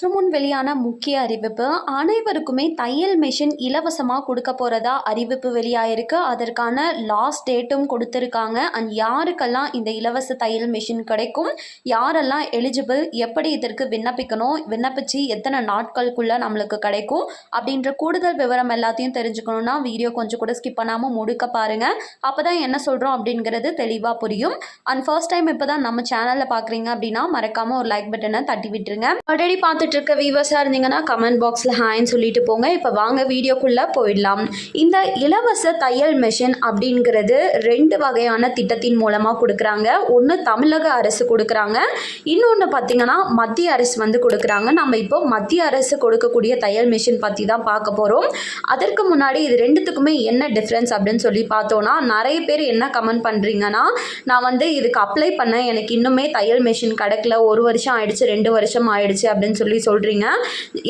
சற்று முன் வெளியான முக்கிய அறிவிப்பு அனைவருக்குமே தையல் மிஷின் இலவசமாக கொடுக்க போகிறதா அறிவிப்பு வெளியாயிருக்கு. அதற்கான லாஸ்ட் டேட்டும் கொடுத்துருக்காங்க. அண்ட் யாருக்கெல்லாம் இந்த இலவச தையல் மிஷின் கிடைக்கும்? யாரெல்லாம் எலிஜிபிள் எப்படி இதற்கு விண்ணப்பிக்கணும்? விண்ணப்பிச்சு எத்தனை நாட்களுக்குள்ளே நம்மளுக்கு கிடைக்கும்? அப்படின்ற கூடுதல் விவரம் எல்லாத்தையும் தெரிஞ்சுக்கணுன்னா வீடியோ கொஞ்சம் கூட ஸ்கிப் பண்ணாமல் முடுக்க பாருங்கள் அப்போ தான் என்ன சொல்கிறோம் அப்படிங்கிறது தெளிவாக புரியும். அண்ட் ஃபர்ஸ்ட் டைம் இப்போ தான் நம்ம சேனலில் பார்க்குறீங்க அப்படின்னா மறக்காமல் ஒரு லைக் பட்டனை தட்டி விட்டுருங்க. ஆல்ரெடி பார்த்துட்டு இருக்க வியூவர்ஸாக இருந்தீங்கன்னா கமெண்ட் பாக்ஸில் ஹாய்ன்னு சொல்லிட்டு போங்க. இப்போ வாங்க வீடியோக்குள்ளே போயிடலாம். இந்த இலவச தையல் மிஷின் அப்படிங்கிறது ரெண்டு வகையான திட்டத்தின் மூலமாக கொடுக்குறாங்க. ஒன்று தமிழக அரசு கொடுக்குறாங்க. இன்னொன்று பார்த்தீங்கன்னா மத்திய அரசு வந்து கொடுக்குறாங்க. நம்ம இப்போ மத்திய அரசு கொடுக்கக்கூடிய தையல் மிஷின் பற்றி தான் பார்க்க போகிறோம் அதற்கு முன்னாடி இது ரெண்டுத்துக்குமே என்ன டிஃப்ரென்ஸ் அப்படின்னு சொல்லி பார்த்தோன்னா நிறைய பேர் என்ன கமெண்ட் பண்ணுறீங்கன்னா நான் வந்து இதுக்கு அப்ளை பண்ணேன். எனக்கு இன்னுமே தையல் மிஷின் கிடைக்கல. ஒரு வருஷம் ஆயிடுச்சு ரெண்டு வருஷம் ஆயிடுச்சு அப்படின்னு சொல்லி சொல்கிறீங்க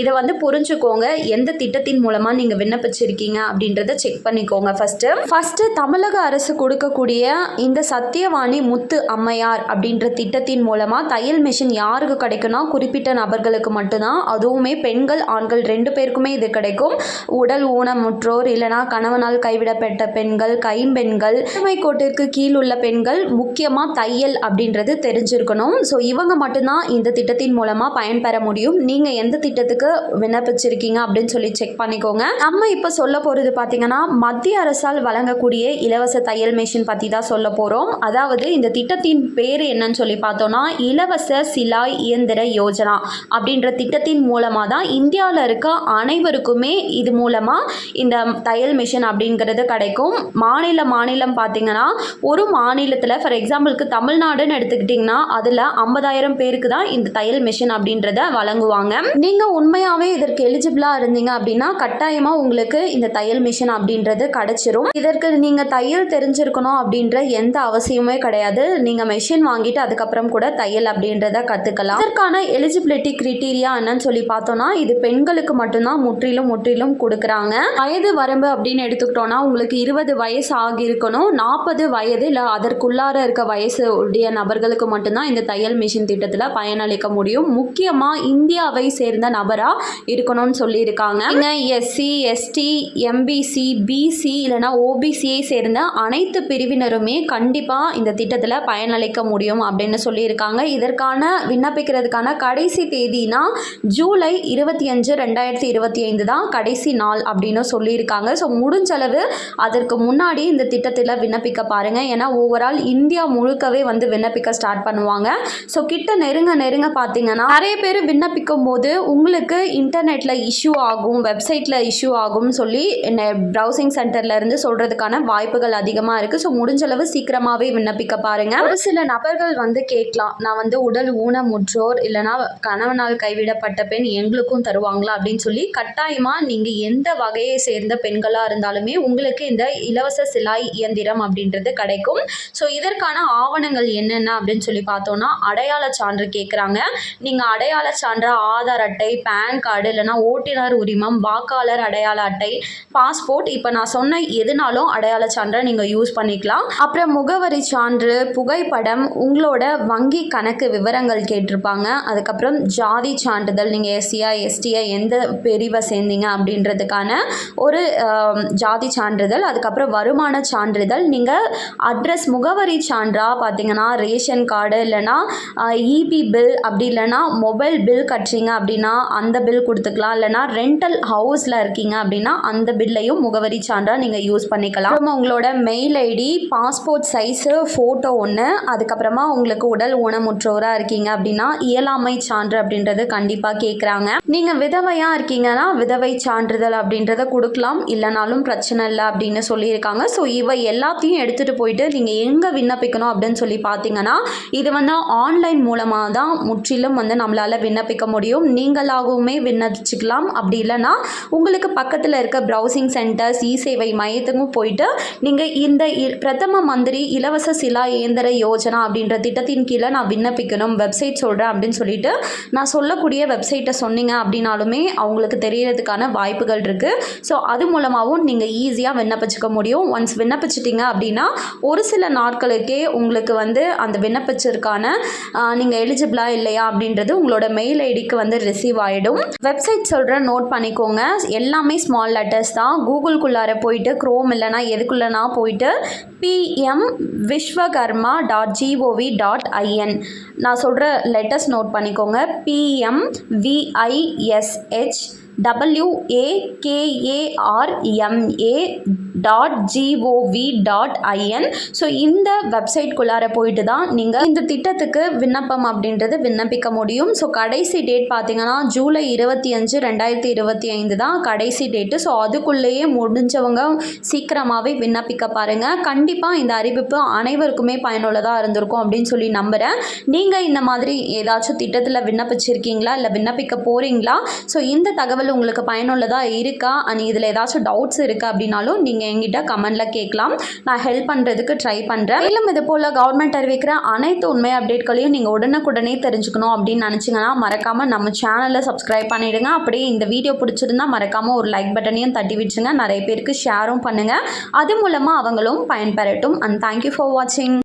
இதை வந்து புரிஞ்சுக்கோங்க. எந்த திட்டத்தின் மூலமாக நீங்கள் விண்ணப்பிச்சிருக்கீங்க அப்படின்றத செக் பண்ணிக்கோங்க ஃபஸ்ட்டு ஃபஸ்ட்டு தமிழக அரசு கொடுக்கக்கூடிய இந்த சத்தியவாணி முத்து அம்மையார் அப்படின்ற திட்டத்தின் மூலமாக தையல் மிஷின் யாருக்கு கிடைக்கும்னா குறிப்பிட்ட நபர்களுக்கு மட்டும்தான். அதுவுமே பெண்கள் ஆண்கள் ரெண்டு பேருக்குமே இது கிடைக்கும். உடல் ஊனமுற்றோர் இல்லைனா கணவனால் கைவிடப்பட்ட பெண்கள் கைம்பெண்கள் வறுமை கோட்டிற்கு கீழ் உள்ள பெண்கள் முக்கியமாக தையல் அப்படின்றது தெரிஞ்சிருக்கணும். ஸோ இவங்க மட்டும்தான் இந்த திட்டத்தின் மூலமாக பயன்பெற முடியும். நீங்கள் எந்த திட்டத்துக்கு விண்ணப்பிச்சிருக்கீங்க அப்படின்னு சொல்லி செக் பண்ணிக்கோங்க. நம்ம இப்போ சொல்ல போகிறது பார்த்தீங்கன்னா மத்திய அரசால் வழங்கக்கூடிய இலவச தையல் மிஷின் பற்றி தான் சொல்ல போகிறோம் அதாவது இந்த திட்டத்தின் பேர் என்னன்னு சொல்லி பார்த்தோன்னா இலவச சிலாய் இயந்திர யோஜனா அப்படின்ற திட்டத்தின் மூலமாக தான் இந்தியாவில் இருக்க அனைவருக்குமே இது மூலமாக இந்த தையல் மிஷின் அப்படிங்கிறது கிடைக்கும். மாநில மாநிலம் பார்த்தீங்கன்னா ஒரு மாநிலத்தில் ஃபார் எக்ஸாம்பிளுக்கு தமிழ்நாடுன்னு எடுத்துக்கிட்டிங்கன்னா அதில் ஐம்பதாயிரம் பேருக்கு தான் இந்த தையல் மிஷின் அப்படின்றத வழங்குவாங்க. நீங்கள் உண்மையாகவே இதற்கு எலிஜிபிளாக இருந்தீங்க அப்படின்னா கட்டாயமாக உங்களுக்கு இந்த தையல் மிஷின் அப்படின்றது கிடைச்சிரும். இதற்கு நீங்கள் தையல் தெரிஞ்சிருக்கணும் அப்படின்ற எந்த அவசியமே கிடையாது. நீங்கள் மெஷின் வாங்கிட்டு அதுக்கப்புறம் கூட தையல் அப்படின்றத கற்றுக்கலாம் இதற்கான எலிஜிபிலிட்டி கிரிட்டீரியா என்னன்னு சொல்லி பார்த்தோம்னா இது பெண்களுக்கு மட்டும்தான் முற்றிலும் முற்றிலும் கொடுக்குறாங்க. வயது வரம்பு அப்படின்னு எடுத்துக்கிட்டோம்னா உங்களுக்கு இருபது வயசு ஆகியிருக்கணும். நாற்பது வயது இல்லை அதற்குள்ளார இருக்க வயசு உடைய நபர்களுக்கு மட்டும்தான் இந்த தையல் மிஷின் திட்டத்தில் பயனளிக்க முடியும். முக்கியமாக இந்தியாவை சேர்ந்த நபராக இருக்கணும்னு சொல்லியிருக்காங்க. எஸ்சி எஸ்டி எம்பிசி பிசி இல்லைனா ஓபிசியை சேர்ந்த அனைத்து பிரிவினருமே கண்டிப்பாக இந்த திட்டத்தில் பயனளிக்க முடியும் அப்படின்னு சொல்லியிருக்காங்க. இதற்கான விண்ணப்பிக்கிறதுக்கான கடைசி தேதினா ஜூலை இருபத்தி அஞ்சு ரெண்டாயிரத்தி இருபத்தி ஐந்து தான் கடைசி நாள் அப்படின்னு சொல்லியிருக்காங்க. ஸோ முடிஞ்சளவு அதற்கு முன்னாடி இந்த திட்டத்தில் விண்ணப்பிக்க பாருங்கள் ஏன்னா ஓவரால் இந்தியா முழுக்கவே வந்து விண்ணப்பிக்க ஸ்டார்ட் பண்ணுவாங்க. ஸோ கிட்ட நெருங்க நெருங்க பார்த்தீங்கன்னா நிறைய பேர் விண்ணப்பிக்கும் போது உங்களுக்கு இன்டர்நெட்டில் இஷ்யூ ஆகும் வெப்சைட்டில் இஷ்யூ ஆகும்னு சொல்லி ப்ரௌசிங் சென்டர்லேருந்து சொல்கிறதுக்கான வாய்ப்புகள் அதிகமாக இருக்குது ஸோ முடிஞ்சளவு சீக்கிரமாகவே விண்ணப்பிக்க பாருங்கள் ஒரு சில நபர்கள் வந்து கேட்கலாம் நான் வந்து உடல் ஊனமுற்றோர் இல்லைனா கணவனால் கைவிடப்பட்ட பெண் எங்களுக்கும் தருவாங்களா? அப்படின்னு சொல்லி கட்டாயமாக நீங்கள் எந்த வகையை சேர்ந்த பெண்களாக இருந்தாலுமே உங்களுக்கு இந்த இலவச சிலாய் இயந்திரம் அப்படின்றது கிடைக்கும். ஸோ இதற்கான ஆவணங்கள் என்னென்ன அப்படின்னு சொல்லி பார்த்தோன்னா அடையாள சான்று கேட்குறாங்க நீங்கள் அடையாள சான்று ஆதார் அட்டை பேன் கார்டு இல்லைனா ஓட்டுநர் உரிமம் வாக்காளர் அடையாள அட்டை பாஸ்போர்ட். இப்போ நான் சொன்ன எதுனாலும் அடையாள சான்றை நீங்கள் யூஸ் பண்ணிக்கலாம். அப்புறம் முகவரி சான்று புகைப்படம் உங்களோட வங்கி கணக்கு விவரங்கள் கேட்டிருப்பாங்க. அதுக்கப்புறம் ஜாதி சான்றிதழ் நீங்கள் எஸ்சியா எஸ்டியா எந்த பிரிவை சேர்ந்தீங்க அப்படின்றதுக்கான ஒரு ஜாதி சான்றிதழ் அதுக்கப்புறம் வருமான சான்றிதழ். நீங்கள் அட்ரஸ் முகவரி சான்றாக பார்த்தீங்கன்னா ரேஷன் கார்டு இல்லைன்னா இபி பில் அப்படி இல்லைன்னா மொபைல் பில் கட்டுறீங்க அப்படின்னா அந்த பில் கொடுத்துக்கலாம். இல்லைன்னா ரெண்டல் ஹவுஸில் இருக்கீங்க அப்படின்னா அந்த பில்லையும் முகவரி சான்றாக நீங்கள் யூஸ் பண்ணிக்கலாம். அப்புறமா உங்களோட mail ID passport size photo ஒன்று அதுக்கப்புறமா உங்களுக்கு உடல் ஊனமுற்றோராக இருக்கீங்க அப்படின்னா இயலாமை சான்று அப்படின்றது கண்டிப்பாக கேட்குறாங்க நீங்கள் விதவையாக இருக்கீங்கன்னா விதவை சான்றிதழ் அப்படின்றத கொடுக்கலாம். இல்லைனாலும் பிரச்சனை இல்லை அப்படின்னு சொல்லியிருக்காங்க. ஸோ இவை எல்லாத்தையும் எடுத்துகிட்டு போயிட்டு நீங்கள் எங்கே விண்ணப்பிக்கணும் அப்படின்னு சொல்லி பார்த்தீங்கன்னா இது வந்து ஆன்லைன் மூலமாக தான் முற்றிலும் வந்து நம்மளால் விண்ணப்பிக்க முடியும். நீங்களாகவுமே விண்ணப்பிச்சுக்கலாம் அப்படி இல்லைன்னா உங்களுக்கு பக்கத்தில் இருக்க ப்ரௌசிங் சென்டர்ஸ் இ சேவை மையத்துக்கும் போயிட்டு நீங்கள் இந்த இ- பிரதம மந்திரி இலவச சிலா இயந்திர யோஜனா அப்படின்ற திட்டத்தின் கீழே நான் விண்ணப்பிக்கணும் வெப்சைட் சொல்கிறேன் அப்படின்னு சொல்லிட்டு நான் சொல்லக்கூடிய வெப்சைட்டை சொன்னீங்க அப்படின்னாலுமே அவங்களுக்கு தெரியறதுக்கான வாய்ப்புகள் இருக்குது ஸோ அது மூலமாகவும் நீங்கள் ஈஸியாக விண்ணப்பிச்சுக்க முடியும். ஒன்ஸ் விண்ணப்பிச்சிட்டிங்க அப்படின்னா ஒரு சில நாட்களுக்கே உங்களுக்கு வந்து அந்த விண்ணப்பிச்சிருக்கான நீங்கள் எலிஜிபிளா இல்லையா அப்படின்றது உங்களோட மெயில் ஐடி ஐடிக்கு வந்து ரிசீவ் ஆகிடும் வெப்சைட் சொல்கிறேன் நோட் பண்ணிக்கோங்க. எல்லாமே ஸ்மால் லெட்டர்ஸ் தான். கூகுள்குள்ளார போயிட்டு க்ரோம் இல்லைனா எதுக்குள்ளனா போயிட்டு PM Vishwakarma dot GOV dot IN நான் சொல்கிற லெட்டர்ஸ் நோட் பண்ணிக்கோங்க. PM VISH WAKARMA dot GOV dot IN so இந்த வெப்சைட்குள்ளார போயிட்டு தான் நீங்கள் இந்த திட்டத்துக்கு விண்ணப்பம் அப்படின்றது விண்ணப்பிக்க முடியும். ஸோ கடைசி டேட் பார்த்தீங்கன்னா ஜூலை இருபத்தி அஞ்சு ரெண்டாயிரத்தி இருபத்தி ஐந்து தான் கடைசி டேட்டு ஸோ அதுக்குள்ளேயே முடிஞ்சவங்க சீக்கிரமாகவே விண்ணப்பிக்க பாருங்கள் கண்டிப்பாக இந்த அறிவிப்பு அனைவருக்குமே பயனுள்ளதாக இருந்திருக்கும் அப்படின்னு சொல்லி நம்புகிறேன் நீங்கள் இந்த மாதிரி ஏதாச்சும் திட்டத்தில் விண்ணப்பிச்சிருக்கீங்களா? இல்லை விண்ணப்பிக்க போகிறீங்களா ஸோ இந்த தகவல் உங்களுக்கு பயனுள்ளதாக இருக்கா? அண்ட் இதில் ஏதாச்சும் டவுட்ஸ் இருக்குது அப்படின்னாலும் நீங்கள் என்கிட்ட கமெண்டில் கேட்கலாம். நான் ஹெல்ப் பண்ணுறதுக்கு ட்ரை பண்ணுறேன் மேலும் இது போல் கவர்மெண்ட் அறிவிக்கிற அனைத்து உண்மை அப்டேட்களையும் நீங்கள் உடனுக்குடனே தெரிஞ்சுக்கணும் அப்படின்னு நினச்சிங்கன்னா மறக்காமல் நம்ம சேனலை சப்ஸ்கிரைப் பண்ணிவிடுங்க அப்படியே இந்த வீடியோ பிடிச்சிருந்தா மறக்காமல் ஒரு லைக் பட்டனையும் தட்டி விட்டுருங்க. நிறைய பேருக்கு ஷேரும் பண்ணுங்கள் அது மூலமாக அவங்களும் பயன்பெறட்டும். அண்ட் தேங்க்யூ ஃபார் வாட்சிங்